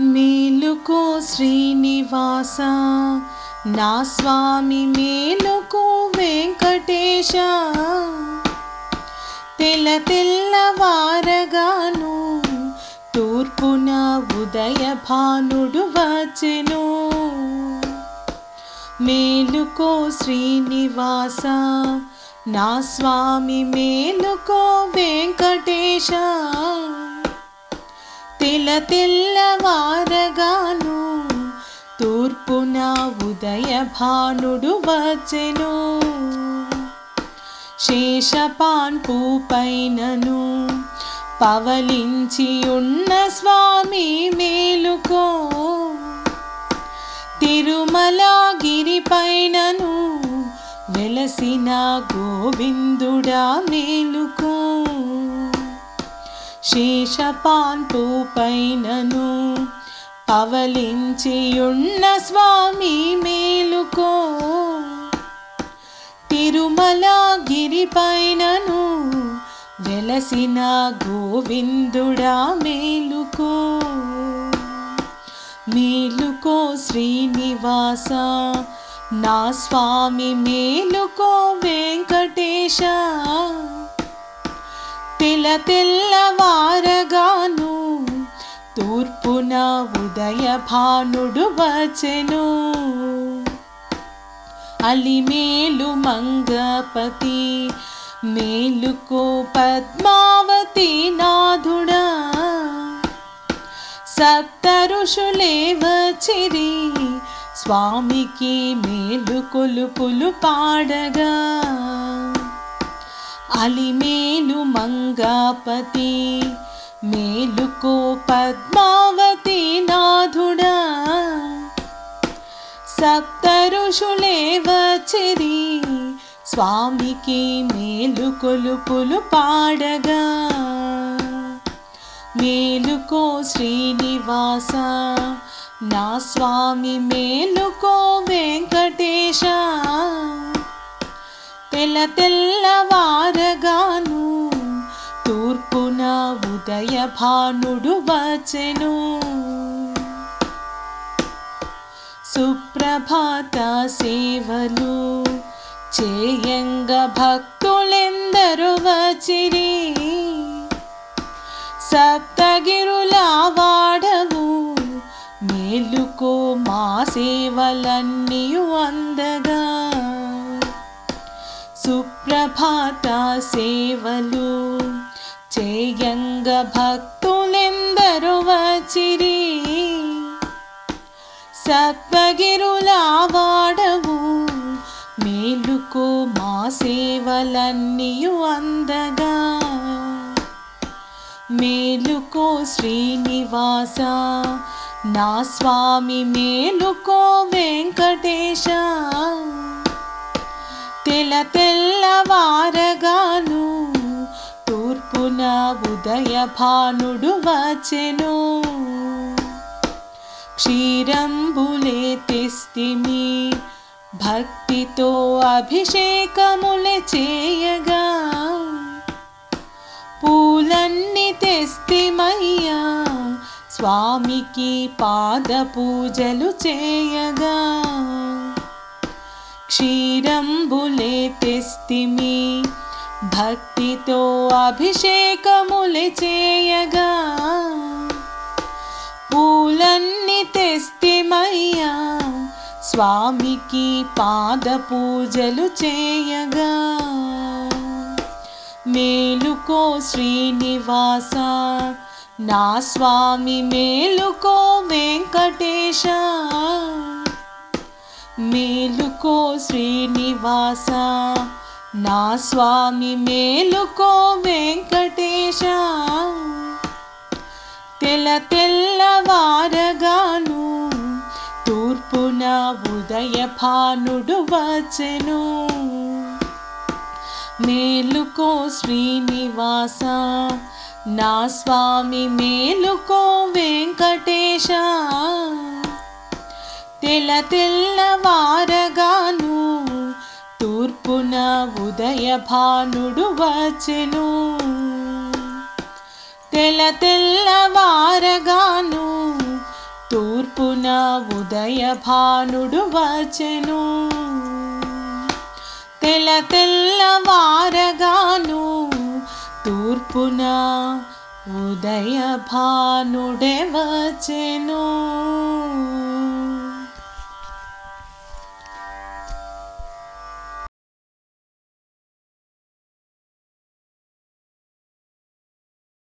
మేలుకో శ్రీనివాస నా స్వామి మేలుకో వెంకటేశ. తెల్ల తెల్లవారగాను తూర్పున ఉదయ భానుడు వచ్చెను. మేలుకో శ్రీనివాస నా స్వామి మేలుకో వెంకటేశ. తెల్ల తెల్లవారగాను తూర్పున ఉదయ భానుడు వచ్చెను. శేషపాన్పు పైనను పవలించి ఉన్న స్వామి మేలుకో. తిరుమలగిరి పైనను వెలసిన గోవిందుడా మేలుకో. శేషపాన్పు పైనను పవలించియున్న స్వామి మేలుకో. తిరుమల గిరిపైనను వెలసిన గోవిందుడా మేలుకో. మేలుకో శ్రీనివాస నా స్వామి మేలుకో వెంకటేశ. పిల తెల్లవారగాను తూర్పున ఉదయ భానుడు వచ్చెను. అలిమేలు మంగపతి మేలుకో పద్మావతి నాథుడా. సప్త ఋషులే వచ్చిరి స్వామికి మేలు కొలుపులు పాడగా. అలిమేలు మంగాపతి మేలుకో పద్మావతి నాథుడా. సప్త ఋషులే వచ్చిరి స్వామికి మేలు కొలుపులు పాడగా. మేలుకో శ్రీనివాస నా స్వామి మేలుకో వెంకటేశ. తెల్ల తెల్లవారగాను తూర్పున ఉదయ భానుడు వచ్చెను. సుప్రభాత సేవలు చేయంగ భక్తులెందరు వచ్చిరి. సప్తగిరులావాడవు మేలుకో మా సేవలన్నీ అందగా. సుప్రభాత సేవలు. చేయంగ భక్తులెందరు వచ్చిరి. సత్వగిరులావాడవు. మేలుకు మేలుకో మా సేవలన్నీ అందగా. మేలుకో శ్రీనివాస. నా స్వామి మేలుకో వెంకటేశ. తెల తెల్లవారగాను తూర్పున ఉదయ భానుడు వచ్చెను క్షీరంబులే తెస్తిమి భక్తితో అభిషేకములే చేయగా. పూలన్నీ తెస్తిమయ్యా స్వామికి పాద పూజలు చేయగా. క్షీరంబులే తెస్తిమి. భక్తితో అభిషేకములే చేయగా. పూలన్నీ తెస్తిమయ్యా. స్వామికి పాద పూజలు చేయగా. మేలుకో శ్రీనివాస నా స్వామి మేలుకో వెంకటేశ. మేలు శ్రీనివాస నా స్వామి మేలుకో వెంకటేశ. తెల తెల్లవారగాను తూర్పున ఉదయ భానుడు వచ్చెను. మేలుకో శ్రీనివాస నా స్వామి మేలుకో వెంకటేశ. తెల తెల్లవార తూర్పున ఉదయ భానుడు వచ్చెను. తెల తెల్లవారగాను ఉదయ భానుడు వచ్చెను. తెల తెల్లవారగాను తూర్పున ఉదయ భానుడే వచ్చెను.